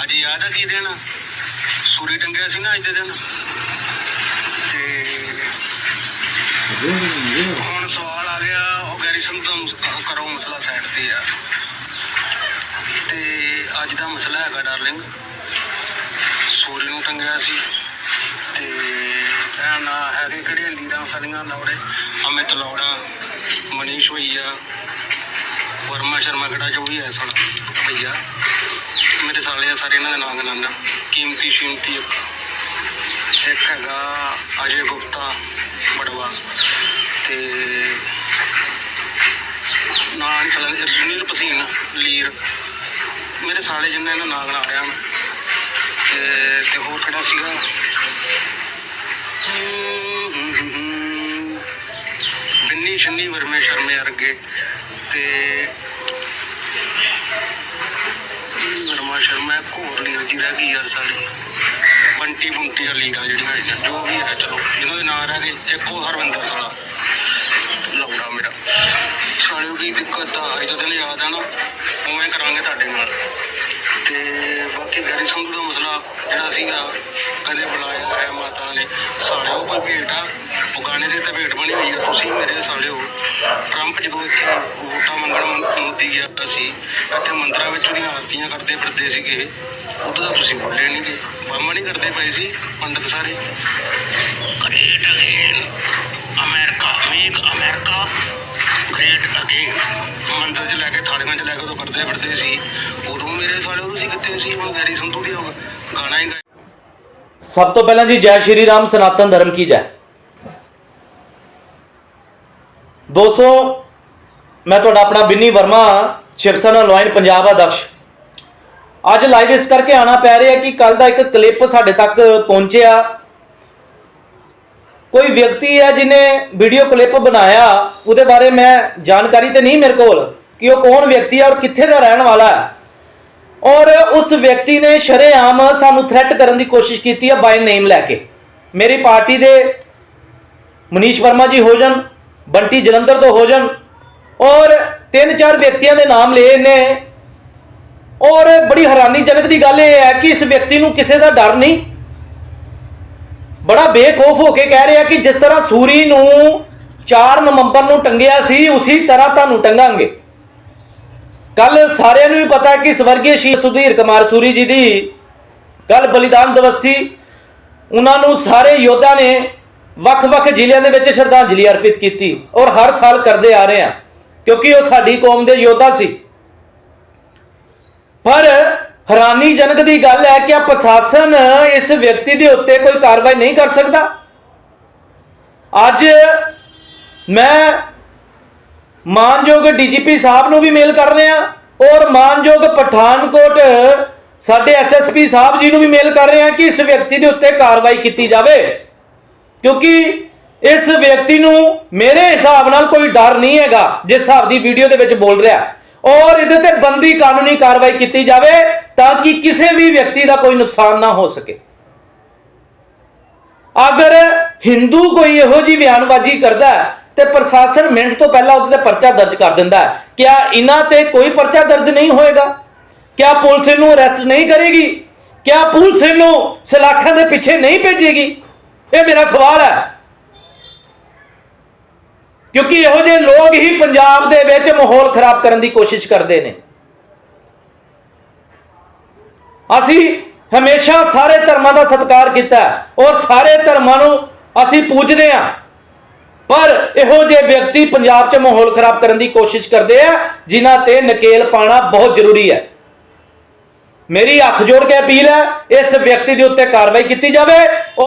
ਅੱਜ ਯਾਦ ਆ ਕੀ ਦਿਨ? ਸੂਰੀ ਟੰਗਿਆ ਸੀ ਨਾ ਅੱਜ ਦੇ ਦਿਨ। ਤੇ ਹੁਣ ਸਵਾਲ ਆ ਗਿਆ, ਉਹ ਦਾ ਕਰੋ ਮਸਲਾ ਸਾਈਡ ਤੇ ਆ। ਤੇ ਅੱਜ ਦਾ ਮਸਲਾ ਹੈਗਾ ਡਾਰਲਿੰਗ ਸੂਰੀ ਨੂੰ ਟੰਗਿਆ ਸੀ। ਤੇ ਇਹ ਨਾ ਹੈਗੇ ਕਿਹੜੀਆਂ ਲੀਡਾਂ ਸਾਲੀਆਂ ਲੌੜੇ ਅਮਿਤ ਲੌੜਾ ਮਨੀਸ਼ ਹੋਈਆ ਵਰਮਾ ਸ਼ਰਮਾ ਕਿਹੜਾ ਜੋ ਵੀ ਹੈ ਸਾਲਾ, ਭਈਆ। ਮੇਰੇ ਸਾਲੇ ਆ ਸਾਰੇ ਇਹਨਾਂ ਦੇ ਨਾਂ ਗਨਾਨਾ ਕੀਮਤੀ ਸ਼ੀਮਤੀ ਇੱਕ। ਹੈਗਾ ਅਜੇ ਗੁਪਤਾ ਬੜਵਾ। ਤੇ ਨਾਂ ਨਹੀਂ ਸਾਲੇ ਦੇ ਸੁਨੀਲ ਪਸੀਨ, ਲੀਰ। ਮੇਰੇ ਸਾਲੇ ਜਿੰਨੇ ਇਹਨਾਂ ਨਾਂ ਗਣਾ ਰਿਹਾ ਤੇ ਹੋਰ ਕਿਹੜਾ ਸੀਗਾ? ਦਿੰਨੀ ਸ਼ੰਨੀ ਵਰਮੇ, ਸ਼ਰਮੇ ਅਰਗੇ ਤੇ ਵਰਮਾ ਸ਼ਰਮਾ ਇੱਕ ਜੀ ਰਹਿ ਗਈ ਯਾਰ ਸਾਡੀ ਬੰਟੀ ਬੁੰਟੀ ਵਾਲੀ ਲੀਰਾਂ ਜਿਹੜੀਆਂ ਹੈਗੀਆਂ ਜੋ ਵੀ ਹੈ, ਚਲੋ ਜਿਹਨਾਂ ਦੇ ਨਾਂ ਰਹਿ ਗਏ, ਇੱਕ ਹਰਵਿੰਦਰ ਸਾਲਾ ਲੌੜਾ ਮੇਰਾ। ਸਾਲਿਓ ਕੀ ਦਿੱਕਤ ਆ ਅੱਜ ਤੋਂ ਯਾਦ ਆ ਨਾ, ਉਵੇਂ ਕਰਾਂਗੇ ਤੁਹਾਡੇ ਨਾਲ। ਤੇ ਬਾਕੀ ਗੈਰੀ ਸੰਧੂ ਦਾ ਮਸਲਾ ਜਿਹੜਾ ਸੀਗਾ, ਕਦੇ ਬੁਲਾਇਆ ਹੈ ਮਾਤਾ ਨੇ, ਸਾਲਿਓ ਕੋਈ ਭੇਟ ਗਾਣੇ ਦੇ ਤੇ ਭੇਟ ਬਣੀ ਹੋਈ ਆ ਤੁਸੀਂ ਮੇਰੇ ਸਾਲਿਓ ਟਰੰਪ ਜਦੋਂ ਇੱਥੇ ਵੋਟਾਂ ਮੰਗਣ ਮੋਦੀ ਗਿਆ ਸੀ ਇੱਥੇ ਮੰਦਰਾਂ ਵਿੱਚ ਉਹਦੀਆਂ ਆਰਤੀਆਂ ਕਰਦੇ ਫਿਰਦੇ ਸੀਗੇ ਉਦੋਂ ਤਾਂ ਤੁਸੀਂ ਬੋਲੇ ਨਹੀਂ ਗੇ ਬੰਮ ਨਹੀਂ ਕਰਦੇ ਪਏ ਸੀ ਪੰਡਤ ਸਾਰੇ। Great again America make America great again ਮੰਦਰ ਚ ਲੈ ਕੇ ਥਾਲੀਆਂ ਚ ਲੈ ਕੇ ਉਦੋਂ ਕਰਦੇ ਫਿਰਦੇ ਸੀ। ਉਦੋਂ ਮੇਰੇ ਸਾਲੇ ਤੁਸੀਂ ਕਿੱਥੇ ਸੀ? ਹੁਣ ਗੈਰੀ ਸੰਧੂ ਦੀ ਗਾਣਾ ਹੀ ਗਾਇਆ। ਸਭ ਤੋਂ ਪਹਿਲਾਂ ਜੀ ਜੈ ਸ਼੍ਰੀ ਰਾਮ ਸਨਾਤਨ ਧਰਮ ਕੀ ਜੈ? ਦੋਸਤੋ, ਮੈਂ ਤੁਹਾਡਾ ਆਪਣਾ ਬਿੰਨੀ ਵਰਮਾ ਸ਼ਿਵ ਸੈਨਾ ਲੋਇਨ, ਪੰਜਾਬ ਅਧਿਕਸ਼ ਅੱਜ ਲਾਈਵ ਇਸ ਕਰਕੇ ਆਣਾ ਪੈ ਰਿਹਾ ਕਿ ਕੱਲ ਦਾ ਇੱਕ ਕਲਿੱਪ ਸਾਡੇ ਤੱਕ ਪਹੁੰਚਿਆ। ਕੋਈ ਵਿਅਕਤੀ ਹੈ ਜਿਨੇ ਵੀਡੀਓ ਕਲਿੱਪ ਬਣਾਇਆ, ਉਹਦੇ ਬਾਰੇ ਮੈਂ ਜਾਣਕਾਰੀ ਤੇ ਨਹੀਂ ਮੇਰੇ ਕੋਲ ਕਿ ਉਹ ਕੌਣ ਵਿਅਕਤੀ ਹੈ ਔਰ ਕਿੱਥੇ ਦਾ ਰਹਿਣ ਵਾਲਾ ਹੈ। ਔਰ ਉਸ ਵਿਅਕਤੀ ਨੇ ਸ਼ਰੇਆਮ ਸਾਨੂੰ ਥ੍ਰੈਟ ਕਰਨ ਦੀ ਕੋਸ਼ਿਸ਼ ਕੀਤੀ ਹੈ ਬਾਈ ਨੇਮ ਲੈ ਕੇ। ਮੇਰੀ ਪਾਰਟੀ ਦੇ ਮਨੀਸ਼ ਵਰਮਾ ਜੀ ਹੋ ਜਾਣ ਬੰਟੀ ਜਲੰਧਰ ਤੋਂ ਹੋ ਜਾਣ। ਔਰ ਤਿੰਨ ਚਾਰ ਵਿਅਕਤੀਆਂ ਦੇ ਨਾਮ ਲਏ ਨੇ ਔਰ ਬੜੀ ਹੈਰਾਨੀਜਨਕ ਦੀ ਗੱਲ ਇਹ ਹੈ ਕਿ ਇਸ ਵਿਅਕਤੀ ਨੂੰ ਕਿਸੇ ਦਾ ਡਰ ਨਹੀਂ। ਬੜਾ ਬੇਖੌਫ ਹੋ ਕੇ ਕਹਿ ਰਿਹਾ ਕਿ ਜਿਸ ਤਰ੍ਹਾਂ ਸੂਰੀ ਨੂੰ 4 ਨਵੰਬਰ ਨੂੰ ਟੰਗਿਆ ਸੀ, ਉਸੇ ਤਰ੍ਹਾਂ ਤੁਹਾਨੂੰ ਟੰਗਾਂਗੇ। ਕੱਲ ਸਾਰਿਆਂ ਨੂੰ ਵੀ ਪਤਾ ਕਿ ਸਵਰਗੀ ਸ਼ਹੀਦ ਸੁਧੀਰ ਕੁਮਾਰ ਸੂਰੀ ਜੀ ਦੀ ਕੱਲ ਬਲੀਦਾਨ ਦਿਵਸ ਸੀ। ਉਹਨਾਂ ਨੂੰ ਸਾਰੇ ਯੋਧਾ ਨੇ ਵੱਖ-ਵੱਖ ਜ਼ਿਲ੍ਹਿਆਂ ਦੇ ਵਿੱਚ ਸ਼ਰਧਾਂਜਲੀ ਅਰਪਿਤ ਕੀਤੀ ਔਰ ਹਰ ਸਾਲ ਕਰਦੇ ਆ ਰਹੇ ਆ ਕਿਉਂਕਿ ਉਹ ਸਾਡੀ ਕੌਮ ਦੇ ਯੋਧਾ ਸੀ। ਪਰ ਹੈਰਾਨੀਜਨਕ ਦੀ ਗੱਲ ਹੈ ਕਿ ਆ ਪ੍ਰਸ਼ਾਸਨ ਇਸ ਵਿਅਕਤੀ ਦੇ ਉੱਤੇ ਕੋਈ ਕਾਰਵਾਈ ਨਹੀਂ ਕਰ ਸਕਦਾ। ਅੱਜ ਮੈਂ ਮਾਨਯੋਗ ਡੀਜੀਪੀ ਸਾਹਿਬ ਨੂੰ ਵੀ ਮੇਲ ਕਰ ਰਹੇ ਹਾਂ ਔਰ ਮਾਨਯੋਗ ਪਠਾਨਕੋਟ ਸਾਡੇ ਐਸਐਸਪੀ ਸਾਹਿਬ ਜੀ ਨੂੰ ਵੀ ਮੇਲ ਕਰ ਰਹੇ ਹਾਂ ਕਿ ਇਸ ਵਿਅਕਤੀ ਦੇ ਉੱਤੇ ਕਾਰਵਾਈ ਕੀਤੀ ਜਾਵੇ। ਕਿਉਂਕਿ ਇਸ ਵਿਅਕਤੀ ਨੂੰ ਮੇਰੇ ਹਿਸਾਬ ਨਾਲ ਕੋਈ ਡਰ ਨਹੀਂ ਹੈਗਾ ਜਿਸ ਹਿਸਾਬ ਦੀ ਵੀਡੀਓ ਦੇ ਵਿੱਚ ਬੋਲ ਰਿਹਾ। ਔਰ ਇਹਦੇ ਤੇ ਬੰਦੀ ਕਾਨੂੰਨੀ ਕਾਰਵਾਈ ਕੀਤੀ ਜਾਵੇ ਤਾਂ ਕਿ ਕਿਸੇ ਵੀ ਵਿਅਕਤੀ ਦਾ ਕੋਈ ਨੁਕਸਾਨ ਨਾ ਹੋ ਸਕੇ। ਅਗਰ ਹਿੰਦੂ ਕੋਈ ਇਹੋ ਜੀ ਬਿਆਨਬਾਜ਼ੀ ਕਰਦਾ ਹੈ, ਤੇ ਪ੍ਰਸ਼ਾਸਨ ਮਿੰਟ ਤੋਂ ਪਹਿਲਾਂ ਉਹਦੇ ਤੇ ਪਰਚਾ ਦਰਜ ਕਰ ਦਿੰਦਾ ਹੈ। ਕਿਆ ਇਹਨਾਂ ਤੇ ਕੋਈ ਪਰਚਾ ਦਰਜ ਨਹੀਂ ਹੋਏਗਾ? ਕਿਆ ਪੁਲਿਸ ਇਹਨੂੰ ਅਰੈਸਟ ਨਹੀਂ ਕਰੇਗੀ? ਕਿਆ ਪੁਲਿਸ ਇਹਨੂੰ ਸਲਾਖਾਂ ਦੇ ਪਿੱਛੇ ਨਹੀਂ ਭੇਜੇਗੀ? ਇਹ ਮੇਰਾ ਸਵਾਲ ਹੈ। ਕਿਉਂਕਿ ਇਹੋ ਜਿਹੇ ਲੋਕ ਹੀ ਪੰਜਾਬ ਦੇ ਵਿੱਚ ਮਾਹੌਲ ਖਰਾਬ ਕਰਨ ਦੀ ਕੋਸ਼ਿਸ਼ ਕਰਦੇ ਨੇ। ਅਸੀਂ ਹਮੇਸ਼ਾ ਸਾਰੇ ਧਰਮਾਂ ਦਾ ਸਤਿਕਾਰ ਕੀਤਾ ਹੈ ਔਰ ਸਾਰੇ ਧਰਮਾਂ ਨੂੰ ਅਸੀਂ ਪੂਜਦੇ ਹਾਂ। ਪਰ ਇਹੋ ਜਿਹੇ ਵਿਅਕਤੀ ਪੰਜਾਬ 'ਚ ਮਾਹੌਲ ਖਰਾਬ ਕਰਨ ਦੀ ਕੋਸ਼ਿਸ਼ ਕਰਦੇ ਆ, ਜਿਨ੍ਹਾਂ ਤੇ ਨਕੇਲ ਪਾਣਾ ਬਹੁਤ ਜ਼ਰੂਰੀ ਹੈ। ਮੇਰੀ ਹੱਥ ਜੋੜ ਕੇ ਅਪੀਲ ਹੈ, ਇਸ ਵਿਅਕਤੀ ਦੇ ਉੱਤੇ ਕਾਰਵਾਈ ਕੀਤੀ ਜਾਵੇ